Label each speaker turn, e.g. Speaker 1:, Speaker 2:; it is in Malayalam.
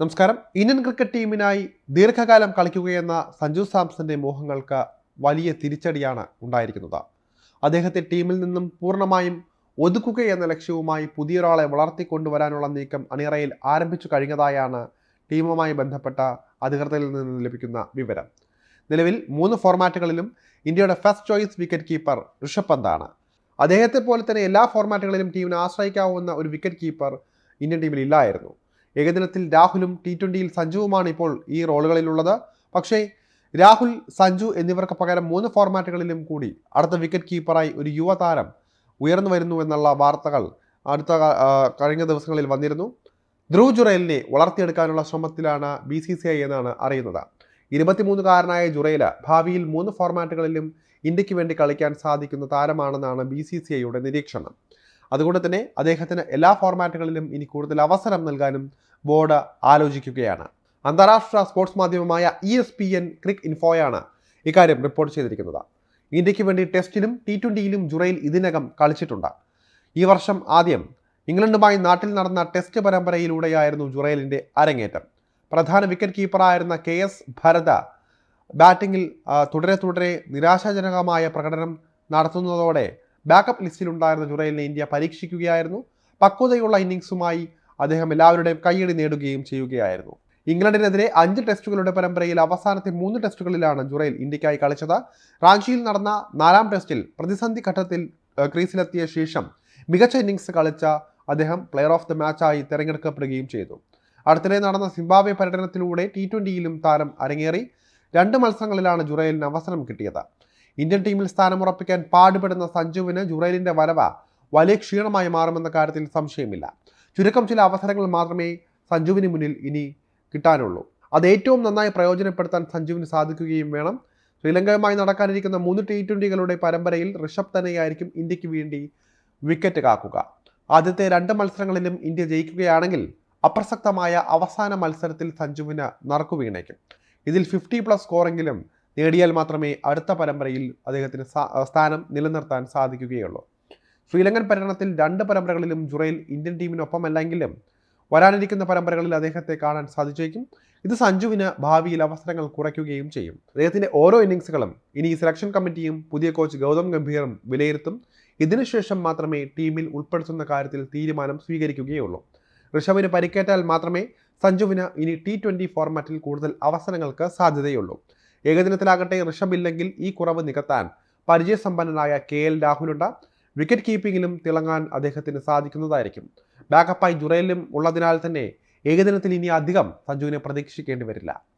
Speaker 1: നമസ്കാരം. ഇന്ത്യൻ ക്രിക്കറ്റ് ടീമിനായി ദീർഘകാലം കളിക്കുകയെന്ന സഞ്ജു സാംസന്റെ മോഹങ്ങൾക്ക് വലിയ തിരിച്ചടിയാണ് ഉണ്ടായിരിക്കുന്നത്. അദ്ദേഹത്തെ ടീമിൽ നിന്നും പൂർണമായും ഒതുക്കുക എന്ന ലക്ഷ്യവുമായി പുതിയൊരാളെ വളർത്തിക്കൊണ്ടുവരാനുള്ള നീക്കം അണിയറയിൽ ആരംഭിച്ചു കഴിഞ്ഞതായാണ് ടീമുമായി ബന്ധപ്പെട്ട അധികൃതരിൽ നിന്ന് ലഭിക്കുന്ന വിവരം. നിലവിൽ മൂന്ന് ഫോർമാറ്റുകളിലും ഇന്ത്യയുടെ first choice wicket keeper Rishabh പന്താണ്. അദ്ദേഹത്തെ പോലെ തന്നെ എല്ലാ ഫോർമാറ്റുകളിലും ടീമിനെ ആശ്രയിക്കാവുന്ന ഒരു വിക്കറ്റ് കീപ്പർ ഇന്ത്യൻ ടീമിൽ ഇല്ലായിരുന്നു. ഏകദിനത്തിൽ രാഹുലും ടി ട്വന്റിയിൽ സഞ്ജുവുമാണ് ഇപ്പോൾ ഈ റോളുകളിലുള്ളത്. പക്ഷേ രാഹുൽ സഞ്ജു എന്നിവർക്ക് പകരം മൂന്ന് ഫോർമാറ്റുകളിലും കൂടി അടുത്ത വിക്കറ്റ് കീപ്പറായി ഒരു യുവതാരം ഉയർന്നു വരുന്നു എന്നുള്ള വാർത്തകൾ അടുത്ത കഴിഞ്ഞ ദിവസങ്ങളിൽ വന്നിരുന്നു. ധ്രുവ് ജുറേലിനെ വളർത്തിയെടുക്കാനുള്ള ശ്രമത്തിലാണ് ബി സി സി ഐ എന്നാണ് അറിയുന്നത്. ഇരുപത്തിമൂന്നുകാരനായ ജുറേല ഭാവിയിൽ മൂന്ന് ഫോർമാറ്റുകളിലും ഇന്ത്യയ്ക്ക് വേണ്ടി കളിക്കാൻ സാധിക്കുന്ന താരമാണെന്നാണ് ബി സി സി ഐയുടെ നിരീക്ഷണം. അതുകൊണ്ട് തന്നെ അദ്ദേഹത്തിന് എല്ലാ ഫോർമാറ്റുകളിലും ഇനി കൂടുതൽ അവസരം നൽകാനും ബോർഡ് ആലോചിക്കുകയാണ്. അന്താരാഷ്ട്ര സ്പോർട്സ് മാധ്യമമായ E S P N Cric ഇൻഫോയാണ് ഇക്കാര്യം റിപ്പോർട്ട് ചെയ്തിരിക്കുന്നത്. ഇന്ത്യയ്ക്ക് വേണ്ടി ടെസ്റ്റിലും ടി ട്വന്റിയിലും ജുറയിൽ ഇതിനകം കളിച്ചിട്ടുണ്ട്. ഈ വർഷം ആദ്യം ഇംഗ്ലണ്ടുമായി നാട്ടിൽ നടന്ന ടെസ്റ്റ് പരമ്പരയിലൂടെയായിരുന്നു ജുറൈലിന്റെ അരങ്ങേറ്റം. പ്രധാന വിക്കറ്റ് കീപ്പറായിരുന്ന കെ എസ് ഭരത ബാറ്റിങ്ങിൽ തുടരെ തുടരെ നിരാശാജനകമായ പ്രകടനം നടത്തുന്നതോടെ ബാക്കപ്പ് ലിസ്റ്റിലുണ്ടായിരുന്ന ജുറൈലിനെ ഇന്ത്യ പരീക്ഷിക്കുകയായിരുന്നു. പക്വതയുള്ള ഇന്നിങ്സുമായി അദ്ദേഹം എല്ലാവരുടെയും കൈയടി നേടുകയും ചെയ്യുകയായിരുന്നു. ഇംഗ്ലണ്ടിനെതിരെ അഞ്ച് ടെസ്റ്റുകളുടെ പരമ്പരയിൽ അവസാനത്തെ മൂന്ന് ടെസ്റ്റുകളിലാണ് ജുറൈൽ ഇന്ത്യക്കായി കളിച്ചത്. റാഞ്ചിയിൽ നടന്ന നാലാം ടെസ്റ്റിൽ പ്രതിസന്ധി ഘട്ടത്തിൽ ക്രീസിലെത്തിയ ശേഷം മികച്ച ഇന്നിങ്സ് കളിച്ച അദ്ദേഹം പ്ലെയർ ഓഫ് ദ മാച്ചായി തിരഞ്ഞെടുക്കപ്പെടുകയും ചെയ്തു. അടുത്തിടെ നടന്ന സിംബാബ്വെ പര്യടനത്തിലൂടെ ടി ട്വന്റിയിലും താരം അരങ്ങേറി. രണ്ട് മത്സരങ്ങളിലാണ് ജുറൈലിന് അവസരം കിട്ടിയത്. ഇന്ത്യൻ ടീമിൽ സ്ഥാനമുറപ്പിക്കാൻ പാടുപെടുന്ന സഞ്ജുവിന് ജുറൈലിന്റെ വരവ വലിയ ക്ഷീണമായി മാറുമെന്ന കാര്യത്തിൽ സംശയമില്ല. ചുരുക്കം ചില അവസരങ്ങൾ മാത്രമേ സഞ്ജുവിന് മുന്നിൽ ഇനി കിട്ടാനുള്ളൂ. അത് ഏറ്റവും നന്നായി പ്രയോജനപ്പെടുത്താൻ സഞ്ജുവിന് സാധിക്കുകയും വേണം. ശ്രീലങ്കയുമായി നടക്കാനിരിക്കുന്ന മൂന്ന് ടി ട്വന്റികളുടെ പരമ്പരയിൽ ഋഷഭ് തന്നെയായിരിക്കും ഇന്ത്യയ്ക്ക് വേണ്ടി വിക്കറ്റ് കാക്കുക. ആദ്യത്തെ രണ്ട് മത്സരങ്ങളിലും ഇന്ത്യ ജയിക്കുകയാണെങ്കിൽ അപ്രസക്തമായ അവസാന മത്സരത്തിൽ സഞ്ജുവിന് നറുക്കു വീണേക്കും. ഇതിൽ ഫിഫ്റ്റി പ്ലസ് സ്കോറെങ്കിലും നേടിയാൽ മാത്രമേ അടുത്ത പരമ്പരയിൽ അദ്ദേഹത്തിന് സ്ഥാനം നിലനിർത്താൻ സാധിക്കുകയുള്ളൂ. ശ്രീലങ്കൻ പര്യടനത്തിൽ രണ്ട് പരമ്പരകളിലും ജുറയിൽ ഇന്ത്യൻ ടീമിനൊപ്പമല്ലെങ്കിലും വരാനിരിക്കുന്ന പരമ്പരകളിൽ അദ്ദേഹത്തെ കാണാൻ സാധിച്ചേക്കും. ഇത് സഞ്ജുവിന് ഭാവിയിൽ അവസരങ്ങൾ കുറയ്ക്കുകയും ചെയ്യും. അദ്ദേഹത്തിന്റെ ഓരോ ഇന്നിങ്സുകളും ഇനി സെലക്ഷൻ കമ്മിറ്റിയും പുതിയ കോച്ച് ഗൗതം ഗംഭീറും വിലയിരുത്തും. ഇതിനുശേഷം മാത്രമേ ടീമിൽ ഉൾപ്പെടുത്തുന്ന കാര്യത്തിൽ തീരുമാനം സ്വീകരിക്കുകയുള്ളൂ. ഋഷഭിന് പരിക്കേറ്റാൽ മാത്രമേ സഞ്ജുവിന് ഇനി ടി ട്വന്റി ഫോർമാറ്റിൽ കൂടുതൽ അവസരങ്ങൾക്ക് സാധ്യതയുള്ളൂ. ഏകദിനത്തിലാകട്ടെ ഋഷഭ് ഇല്ലെങ്കിൽ ഈ കുറവ് നികത്താൻ പരിചയസമ്പന്നനായ കെ എൽ രാഹുലുണ്ട്. വിക്കറ്റ് കീപ്പിങ്ങിലും തിളങ്ങാൻ അദ്ദേഹത്തിന് സാധിക്കുന്നതായിരിക്കും. ബാക്കപ്പായി ജുറയിലും ഉള്ളതിനാൽ തന്നെ ഏകദിനത്തിൽ ഇനി അധികം സഞ്ജുവിനെ പ്രതീക്ഷിക്കേണ്ടി വരില്ല.